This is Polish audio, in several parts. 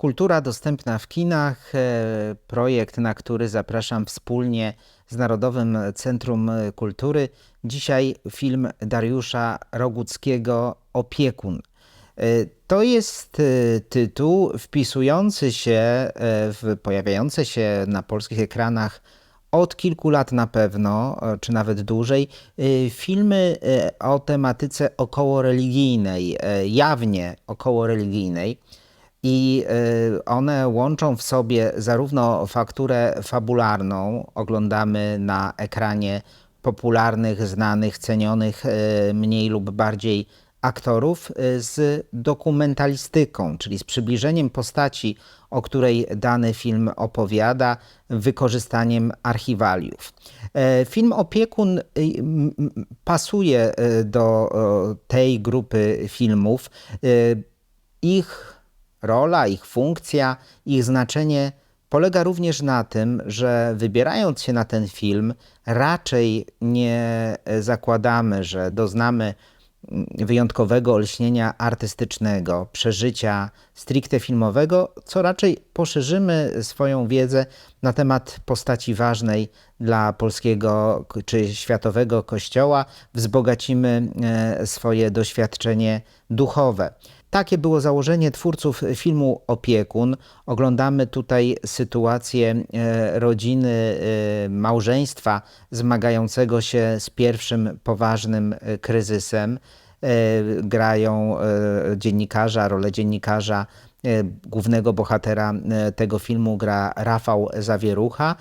Kultura dostępna w kinach, e, projekt, na który zapraszam wspólnie z Narodowym Centrum Kultury. Dzisiaj film Dariusza Roguckiego Opiekun. E, To jest e, tytuł wpisujący się w pojawiające się na polskich ekranach od kilku lat na pewno, e, czy nawet dłużej, e, filmy e, o tematyce okołoreligijnej, e, jawnie okołoreligijnej. I y, one łączą w sobie zarówno fakturę fabularną, oglądamy na ekranie popularnych, znanych, cenionych mniej lub bardziej aktorów, y, z dokumentalistyką, czyli z przybliżeniem postaci, o której dany film opowiada, wykorzystaniem archiwaliów. E, Film Opiekun y, pasuje y, do tej grupy filmów. Ich rola, ich funkcja, ich znaczenie polega również na tym, że wybierając się na ten film, raczej nie zakładamy, że doznamy wyjątkowego olśnienia artystycznego, przeżycia stricte filmowego, co raczej poszerzymy swoją wiedzę na temat postaci ważnej dla polskiego czy światowego kościoła, wzbogacimy e, swoje doświadczenie duchowe. Takie było założenie twórców filmu Opiekun. Oglądamy tutaj sytuację e, rodziny, e, małżeństwa zmagającego się z pierwszym poważnym kryzysem. E, Grają e, dziennikarza, rolę dziennikarza e, głównego bohatera tego filmu gra Rafał Zawierucha,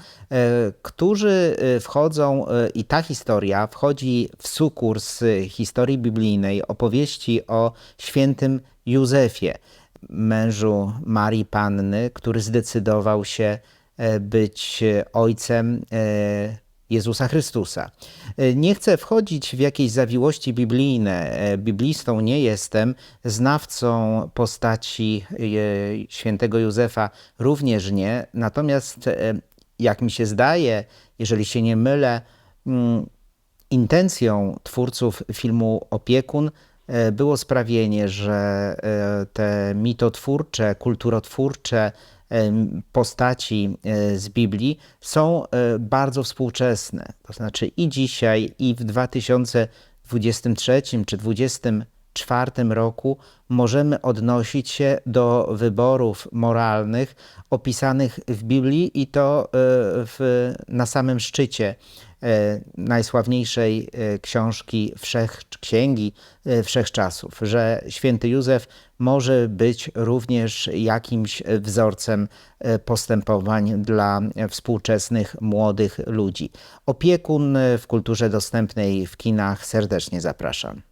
którzy wchodzą i ta historia wchodzi w sukurs historii biblijnej, opowieści o świętym Józefie, mężu Marii Panny, który zdecydował się być ojcem Jezusa Chrystusa. E, Nie chcę wchodzić w jakieś zawiłości biblijne. E, Biblistą nie jestem, znawcą postaci e, świętego Józefa również nie. Natomiast, jak mi się zdaje, jeżeli się nie mylę, mm, intencją twórców filmu Opiekun było sprawienie, że te mitotwórcze, kulturotwórcze postaci e, z Biblii są e, bardzo współczesne. To znaczy i dzisiaj, i w 2023 czy 2024 roku możemy odnosić się do wyborów moralnych opisanych w Biblii i to e, w, na samym szczycie e, najsławniejszej e, książki wszech, księgi wszechczasów, że święty Józef może być również jakimś wzorcem postępowań dla współczesnych młodych ludzi. Opiekun w kulturze dostępnej w kinach serdecznie zapraszam.